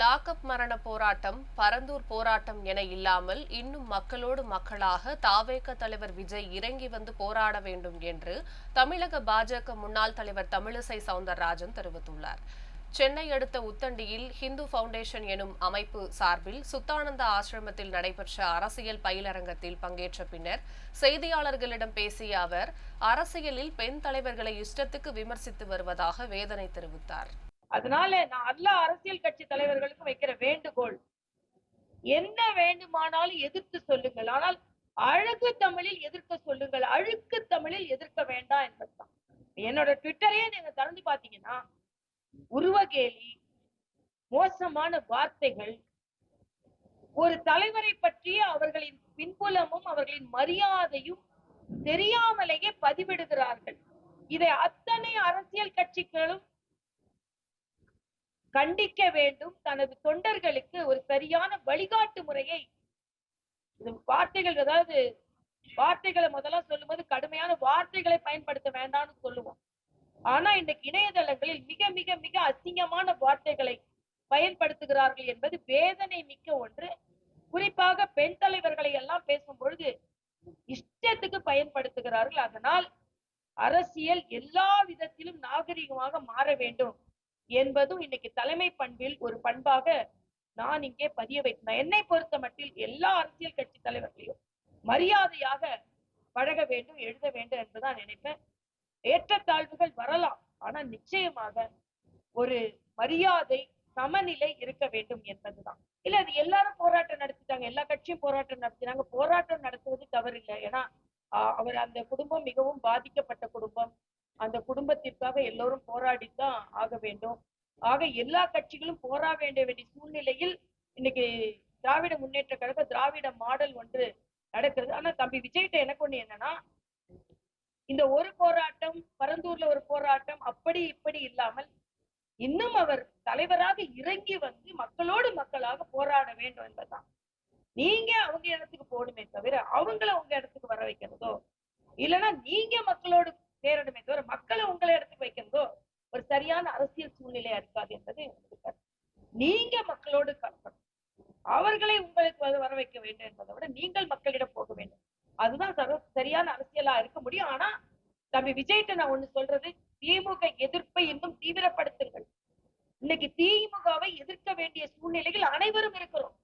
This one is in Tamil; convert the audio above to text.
லாக்அப் மரண போராட்டம் பரந்தூர் போராட்டம் என இல்லாமல் இன்னும் மக்களோடு மக்களாக தாவேக தலைவர் விஜய் இறங்கி வந்து போராட வேண்டும் என்று தமிழக பாஜக முன்னாள் தலைவர் தமிழிசை சவுந்தரராஜன் தெரிவித்துள்ளார். சென்னை அடுத்த உத்தண்டியில் ஹிந்து ஃபவுண்டேஷன் எனும் அமைப்பு சார்பில் சுத்தானந்த ஆசிரமத்தில் நடைபெற்ற அரசியல் பயிலரங்கத்தில் பங்கேற்ற பின்னர் செய்தியாளர்களிடம் பேசிய அவர் அரசியலில் பெண் தலைவர்களை இஷ்டத்துக்கு விமர்சித்து வருவதாக வேதனை தெரிவித்தார். அதனால நான் எல்லா அரசியல் கட்சி தலைவர்களுக்கும் வைக்கிற வேண்டுகோள். என்ன வேண்டுமானாலும் எதிர்த்து சொல்லுங்கள். ஆனால் அழகு தமிழில் எதிர்க்க சொல்லுங்கள். அழுக்கு தமிழில் எதிர்க்க வேண்டாம் என்பதுதான். என்னோட ட்விட்டரையே நீங்க திறந்து பாத்தீங்கன்னா உருவகேலி மோசமான வார்த்தைகள் ஒரு தலைவரை பற்றிய அவர்களின் பின்புலமும் அவர்களின் மரியாதையும் தெரியாமலேயே பதிவிடுகிறார்கள். இதை அத்தனை அரசியல் கட்சிகளும் கண்டிக்க வேண்டும். தனது தொண்டர்களுக்கு ஒரு சரியான வழிகாட்டு முறையை வார்த்தைகள் அதாவது வார்த்தைகளை முதல்ல சொல்லும்போது கடுமையான வார்த்தைகளை பயன்படுத்த வேண்டாம்னு சொல்லுவோம். ஆனா இன்னைக்கு இணையதளங்களில் மிக மிக மிக அசிங்கமான வார்த்தைகளை பயன்படுத்துகிறார்கள் என்பது வேதனை மிக்க ஒன்று. குறிப்பாக பெண் தலைவர்களை எல்லாம் பேசும் பொழுது இஷ்டத்துக்கு பயன்படுத்துகிறார்கள். அதனால் அரசியல் எல்லா விதத்திலும் நாகரிகமாக மாற வேண்டும். என்பதும் இன்னைக்கு தலைமை பண்பில் ஒரு பண்பாக நான் இங்கே பதிய வைத்தேன். என்னை பொறுத்த மட்டில் எல்லா அரசியல் கட்சி தலைவர்களையும் மரியாதையாக பழக வேண்டும் எழுத வேண்டும் என்றுதான் நினைப்பேன். ஏற்றத்தாழ்வுகள் வரலாம் ஆனா நிச்சயமாக ஒரு மரியாதை சமநிலை இருக்க வேண்டும் என்பதுதான். இல்ல அது எல்லாரும் போராட்டம் நடத்திட்டாங்க எல்லா கட்சியும் போராட்டம் நடத்தினாங்க. போராட்டம் நடத்துவது தவறில்லை. ஏன்னா அவர் அந்த குடும்பம் மிகவும் பாதிக்கப்பட்ட குடும்பம். அந்த குடும்பத்திற்காக எல்லோரும் போராடித்தான் ஆக வேண்டும். ஆக எல்லா கட்சிகளும் போரா வேண்டிய வேண்டிய சூழ்நிலையில் இன்னைக்கு திராவிட முன்னேற்ற கழக திராவிட மாடல் ஒன்று நடக்கிறது. ஆனா தம்பி விஜய்கிட்ட எனக்கு ஒண்ணு என்னன்னா இந்த ஒரு போராட்டம் பரந்தூர்ல ஒரு போராட்டம் அப்படி இப்படி இல்லாமல் இன்னும் அவர் தலைவராக இறங்கி வந்து மக்களோடு மக்களாக போராட வேண்டும் என்பதுதான். நீங்க அவங்க இடத்துக்கு போகணுமே தவிர அவங்கள உங்க இடத்துக்கு வர வைக்கிறதோ இல்லைன்னா நீங்க மக்களோடு சேரணுமே தவிர மக்களை உங்களை இடத்துக்கு வைக்கிறதோ ஒரு சரியான அரசியல் சூழ்நிலையா இருக்காது என்பது கருத்து. நீங்க மக்களோடு கலக்கணும். அவர்களை உங்களுக்கு வர வைக்க வேண்டும் என்பதை விட நீங்கள் மக்களிடம் போக வேண்டும். அதுதான் சரியான அரசியலா இருக்க முடியும். ஆனா தம்பி விஜய்கிட்ட நான் ஒண்ணு சொல்றது திமுக எதிர்ப்பை இன்னும் தீவிரப்படுத்துங்கள். இன்னைக்கு திமுகவை எதிர்க்க வேண்டிய சூழ்நிலையில் அனைவரும் இருக்கிறோம்.